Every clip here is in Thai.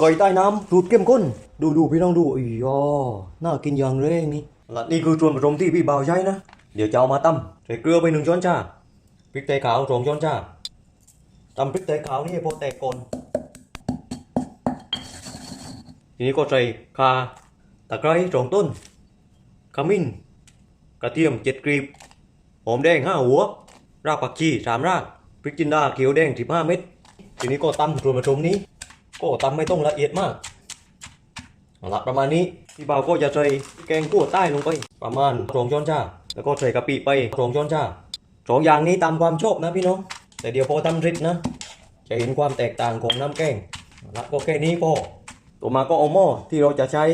ก่อยใต้น้ำสูตรเข้มข้น ดูดูพี่น้องดูอียอน่ากินอย่างแรงนี่และนี่คือส่วนผสมที่พี่บ่าวใช้นะ เดี๋ยวจะเอามาตำใส่เกลือไปหนึ่งช้อนชาพริกไทยขาวสองช้อนชาตำพริกไทยขาวนี่พอแตกก่อนทีนี้ก็ใส่ข่าตะไคร้สองต้นขมิ้นกระเทียมเจ็ดกรีบหอมแดงห้าหัว รากผักชีสามรากพริกจินดาเขียวแดงสิบห้าเม็ดทีนี้ก็ตำส่วนผสมนี้ ก็ตำไม่ต้องละเอียดมากเอาละประมาณนี้พี่บ่าวก็จะใส่แกงกั่วใต้ลงไป ประมาณสองช้อนชาแล้วก็ใส่กะปิไปสองช้อนชาสองอย่างนี้ตามความชอบนะพี่น้องแต่เดี๋ยวพอทำร็จนะ จะเห็นความแตกต่างของน้ำแกงเอาละก็แค่นี้พอต่อมาก็เอาหม้อที่เราจะใช้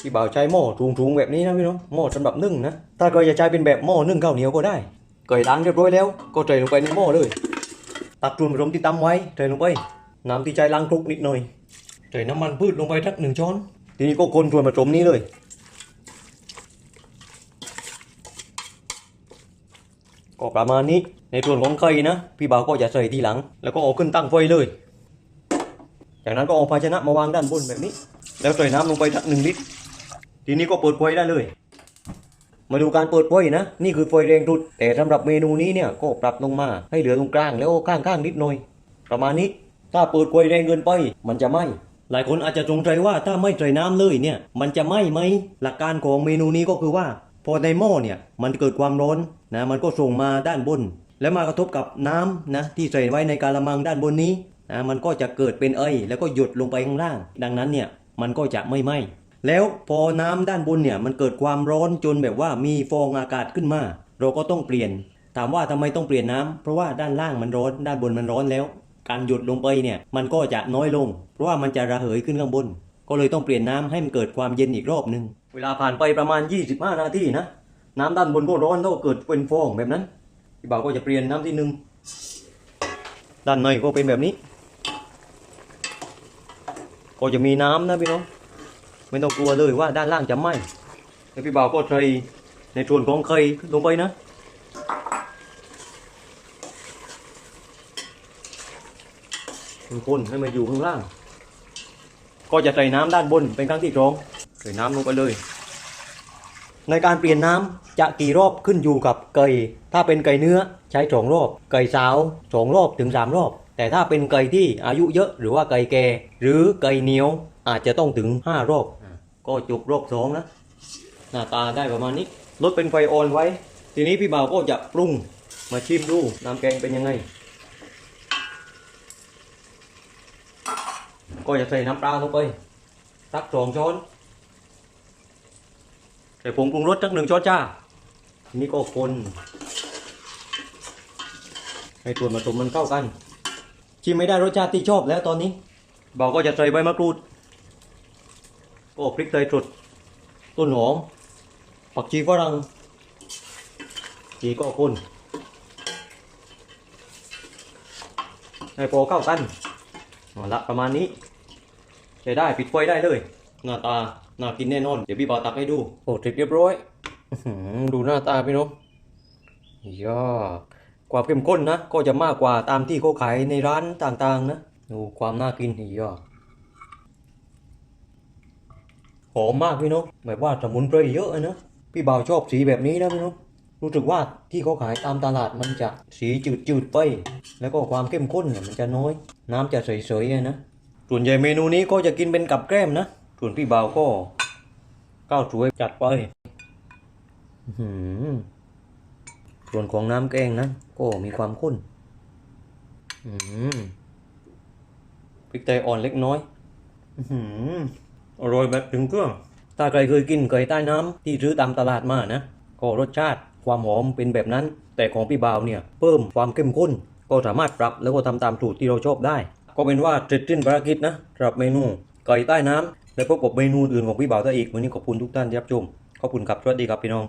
พี่บ่าวใช้หม้อถุงๆแบบนี้นะพี่น้องหม้อสำหรับนึ่งนะถ้าใครจะใช้เป็นแบบหม้อนึ่งข้าวเหนียวก็ได้เกยล้างเรียบร้อยแล้วก็ใส่ลงไปในหม้อเลยตักส่วนผสมที่ตำไว้ใส่ลงไป น้ำที่ใช้ล้างคลุกนิดหน่อยใส่น้ำมันพืชลงไปสักหนึ่งช้อน ทีนี้ก็คนส่วนผสมนี้เลย ก็ประมาณนี้ ในส่วนของไข่นะ พี่บ่าวก็จะใส่ทีหลัง แล้วก็เอาขึ้นตั้งไฟเลย จากนั้นก็เอาภาชนะมาวางด้านบนแบบนี้ แล้วใส่น้ำลงไปสักหนึ่งลิตร ทีนี้ก็เปิดไฟได้เลยมาดูการเปิดไฟนะ นี่คือไฟแรงสุดแต่สำหรับเมนูนี้เนี่ยก็ปรับลงมาให้เหลือตรงกลางแล้วข้างๆนิดหน่อย ประมาณนี้ ถ้าเปิดไฟแรงเกินไป มันจะไหมหลายคนอาจจะสงสัยว่าถ้าไม่ใส่น้ำเลยเนี่ยมันจะไหมไหมหลักการของเมนูนี้ก็คือว่า พอในหม้อเนี่ยมันเกิดความร้อนนะมันก็ส่งมาด้านบน แล้วมากระทบกับน้ำนะที่ใส่ไว้ในกาละมังด้านบนนี้นะมันก็จะเกิดเป็นไอแล้วก็หยดลงไปข้างล่าง ดังนั้นเนี่ยมันก็จะไม่ไหมแล้วพอน้ำด้านบนเนี่ยมันเกิดความร้อนจนแบบว่ามีฟองอากาศขึ้นมา เราก็ต้องเปลี่ยน ถามว่าทำไมต้องเปลี่ยนน้ำเพราะว่าด้านล่างมันร้อนด้านบนมันร้อนแล้ว การหยดลงไปเนี่ยมันก็จะน้อยลง เพราะว่ามันจะระเหยขึ้นข้างบน ก็เลยต้องเปลี่ยนน้ำให้มันเกิดความเย็นอีกรอบหนึ่งเวลาผ่านไปประมาณ 25 นาทีนะน้ำด้านบนก็ร้อนแล้วเกิดเป็นฟองแบบนั้นพี่บ่าวก็จะเปลี่ยนน้ำที่หนึ่งด้านในก็เป็นแบบนี้ ก็จะมีน้ำนะพี่น้องไม่ต้องกลัวเลยว่าด้านล่างจะไหม้แล้วพี่บ่าวก็ใส่ในส่วนของไข่ลงไปนะ คนให้มันอยู่ข้างล่าง ก็จะใส่น้ำด้านบนเป็นครั้งที่สองใส่น้ำลงไปเลย ในการเปลี่ยนน้ำจะกี่รอบขึ้นอยู่กับไก่ถ้าเป็นไก่เนื้อใช้สองรอบ ไก่สาวสองรอบถึงสามรอบ แต่ถ้าเป็นไก่ที่อายุเยอะหรือว่าไก่แก่หรือไก่เหนียวอาจจะต้องถึงห้ารอบ ก็จบรอบสองนะหน้าตาได้ประมาณนี้ลดเป็นไฟอ่อนไว้ ทีนี้พี่บ่าวก็จะปรุงมาชิมดูน้ำแกงเป็นยังไง ก็จะใส่น้ำปลาลงไปสักสองช้อนใส่ผงปรุงรสสักหนึ่งช้อนจ้าทีนี้ก็คนให้ส่วนผสมมันเข้ากันชิมไม่ได้รสชาติที่ชอบแล้วตอนนี้เบาก็จะใส่ใบมะกรูดก็พริกไทยสดต้นหอมผักชีฝรั่งจีก็คนให้พอเข้ากันเอาละประมาณนี้ ใช้ได้ปิดไฟได้เลย หน้าตาน่ากินแน่นอน เดี๋ยวพี่บอตักให้ดู โอ้เสร็จเรียบร้อยดูหน้าตาพี่น้องย่าความเข้มข้นนะ ก็จะมากกว่าตามที่เขาขายในร้านต่างๆ นะดูความน่ากินย่าหอมมากพี่น้องแบบว่าสมุนไพรเยอะนะพี่บ่าวชอบสีแบบนี้นะพี่น้องรู้สึกว่าที่เขาขายตามตลาดมันจะสีจืดๆไป แล้วก็ความเข้มข้นเนี่ยมันจะน้อย น้ำจะใสๆนะ ส่วนใหญ่เมนูนี้ก็จะกินเป็นกับแกล้มนะ ส่วนพี่บ่าวก็ก้าวสวยจัดไปส่วนของน้ำแกงนะก็มีความข้นอื้อหือพริกไทยอ่อนเล็กน้อยอื้อหืออร่อยแบบถึงเครื่อง ถ้าใครเคยกินไก่ใต้น้ำที่ซื้อตามตลาดมานะ ก็รสชาติความหอมเป็นแบบนั้น แต่ของพี่บ่าวเนี่ย เพิ่มความเข้มข้น ก็สามารถปรับแล้วก็ทำตามสูตรที่เราชอบได้ ก็เป็นว่าเสร็จสิ้นภารกิจนะสำหรับเมนูไก่ใต้น้ำและพบกับเมนูอื่นของพี่บ่าวได้อีกวันนี้ขอบคุณทุกท่านที่รับชมขอบคุณครับสวัสดีครับพี่น้อง